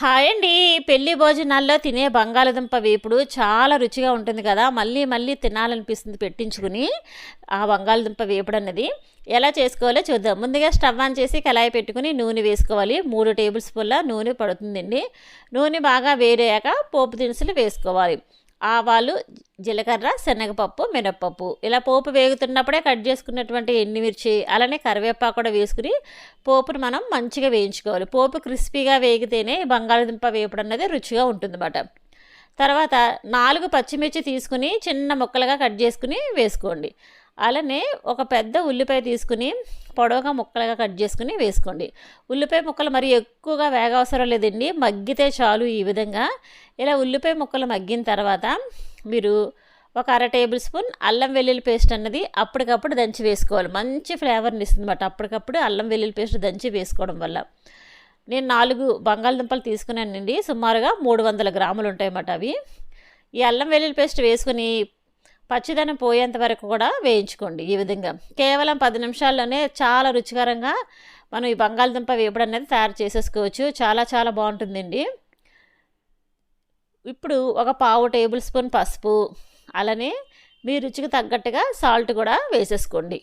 Hi అండి. పెళ్ళి భోజనాల్లో తినే బంగాళదుంప వేపుడు చాలా రుచిగా ఉంటుంది కదా. మళ్ళీ మళ్ళీ తినాలనిపిస్తుంది పెట్టించుకుని ఆ బంగాళదుంప వేపుడు అన్నది. ఎలా చేసుకోవాలో చూద్దాం. ముందుగా స్టవ్ ఆన్ చేసి కళాయి పెట్టుకుని నూనె వేసుకోవాలి. మూడు టేబుల్ స్పూన్ల నూనె పడుతుందండి. నూనె బాగా వేరేయాక పోపు దినుసులు వేసుకోవాలి. ఆవాలు జీలకర్ర శనగపప్పు మినప్పప్పు. ఇలా పోపు వేగుతున్నప్పుడే కట్ చేసుకున్నటువంటి ఎండుమిర్చి అలానే కరివేపాకు కూడా వేసుకుని పోపును మనం మంచిగా వేయించుకోవాలి. పోపు క్రిస్పీగా వేగితేనే బంగాళదుంప వేపుడు అన్నది రుచిగా ఉంటుందన్నమాట. తర్వాత నాలుగు పచ్చిమిర్చి తీసుకుని చిన్న ముక్కలుగా కట్ చేసుకుని వేసుకోండి. అలానే ఒక పెద్ద ఉల్లిపాయ తీసుకుని పొడవుగా ముక్కలుగా కట్ చేసుకుని వేసుకోండి. ఉల్లిపాయ ముక్కలు మరి ఎక్కువగా వేగ అవసరం లేదండి. మగ్గితే చాలు ఈ విధంగా. ఇలా ఉల్లిపాయ ముక్కలు మగ్గిన తర్వాత మీరు ఒక అర టేబుల్ స్పూన్ అల్లం వెల్లుల్లి పేస్ట్ అన్నది అప్పటికప్పుడు దంచి వేసుకోవాలి. మంచి ఫ్లేవర్ని ఇస్తుంది అన్నమాట. అప్పటికప్పుడు అల్లం వెల్లుల్లి పేస్ట్ దంచి వేసుకోవడం వల్ల. నేను నాలుగు బంగాళదుంపలు తీసుకున్నానండి. సుమారుగా మూడు వందల గ్రాములు ఉంటాయన్నమాట అవి. ఈ అల్లం వెల్లుల్లి పేస్ట్ వేసుకుని పచ్చిదనం పోయేంత వరకు కూడా వేయించుకోండి ఈ విధంగా. కేవలం పది నిమిషాల్లోనే చాలా రుచికరంగా మనం ఈ బంగాళదుంప వేపుడు అనేది తయారు చేసేసుకోవచ్చు. చాలా చాలా బాగుంటుందండి. ఇప్పుడు ఒక పావు టేబుల్ స్పూన్ పసుపు అలానే మీ రుచికి తగ్గట్టుగా సాల్ట్ కూడా వేసేసుకోండి.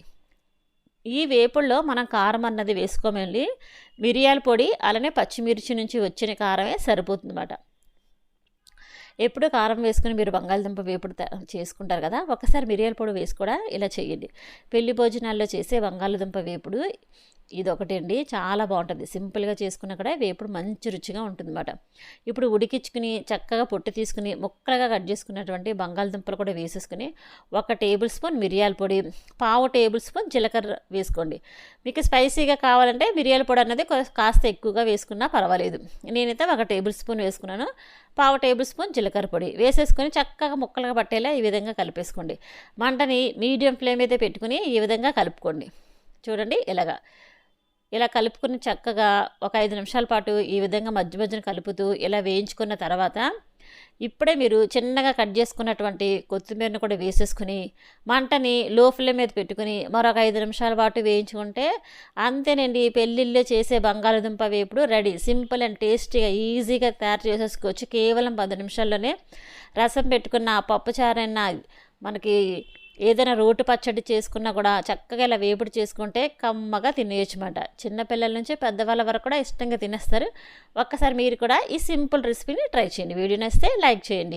ఈ వేపుల్లో మనం కారం అన్నది వేసుకోమండి. మిరియాల పొడి అలానే పచ్చిమిర్చి నుంచి వచ్చిన కారమే సరిపోతుందన్నమాట. ఎప్పుడు కారం వేసుకుని మీరు బంగాళదుంప వేపుడు చేసుకుంటారు కదా ఒకసారి మిరియాల పొడి వేసి కూడా ఇలా చేయండి. పెళ్ళి భోజనాల్లో చేసే బంగాళదుంప వేపుడు ఇది అండి చాలా బాగుంటుంది సింపుల్గా చేసుకున్న కూడా వేపుడు మంచి రుచిగా ఉంటుందన్నమాట. ఇప్పుడు ఉడికించుకుని చక్కగా పొట్టు తీసుకుని ముక్కలుగా కట్ చేసుకున్నటువంటి బంగాళదుంపలు కూడా వేసేసుకుని ఒక టేబుల్ స్పూన్ మిరియాల పొడి పావు టేబుల్ స్పూన్ జీలకర్ర వేసుకోండి. మీకు స్పైసీగా కావాలంటే మిరియాల పొడి అన్నది కాస్త ఎక్కువగా వేసుకున్నా పర్వాలేదు. నేనైతే ఒక టేబుల్ స్పూన్ వేసుకున్నాను. పావు టేబుల్ స్పూన్ జీలకర్ర పొడి వేసేసుకొని చక్కగా ముక్కలుగా పట్టేలా ఈ విధంగా కలిపేసుకోండి. మంటని మీడియం ఫ్లేమ్ అయితే పెట్టుకుని ఈ విధంగా కలుపుకోండి. చూడండి ఇలాగా. ఇలా కలుపుకుని చక్కగా ఒక ఐదు నిమిషాల పాటు ఈ విధంగా మధ్య మధ్యన కలుపుతూ ఇలా వేయించుకున్న తర్వాత ఇప్పుడే మీరు చిన్నగా కట్ చేసుకున్నటువంటి కొత్తిమీరను కూడా వేసేసుకుని మంటని లో ఫ్లేమ్ మీద పెట్టుకుని మరొక ఐదు నిమిషాల పాటు వేయించుకుంటే అంతేనండి పెళ్ళిళ్ళే చేసే బంగాళదుంప వేపుడు రెడీ. సింపుల్ అండ్ టేస్టీగా ఈజీగా తయారు చేసేసుకోవచ్చు. కేవలం పది నిమిషాల్లోనే రసం పెట్టుకున్న పప్పుచారైనా మనకి ఏదైనా రోటు పచ్చడి చేసుకున్నా కూడా చక్కగా ఇలా వేపుడు చేసుకుంటే కమ్మగా తినేయచ్చుమాట చిన్నపిల్లల నుంచి పెద్దవాళ్ళ వరకు కూడా ఇష్టంగా తినేస్తారు. ఒక్కసారి మీరు కూడా ఈ సింపుల్ రెసిపీని ట్రై చేయండి. వీడియో నచ్చితే లైక్ చేయండి.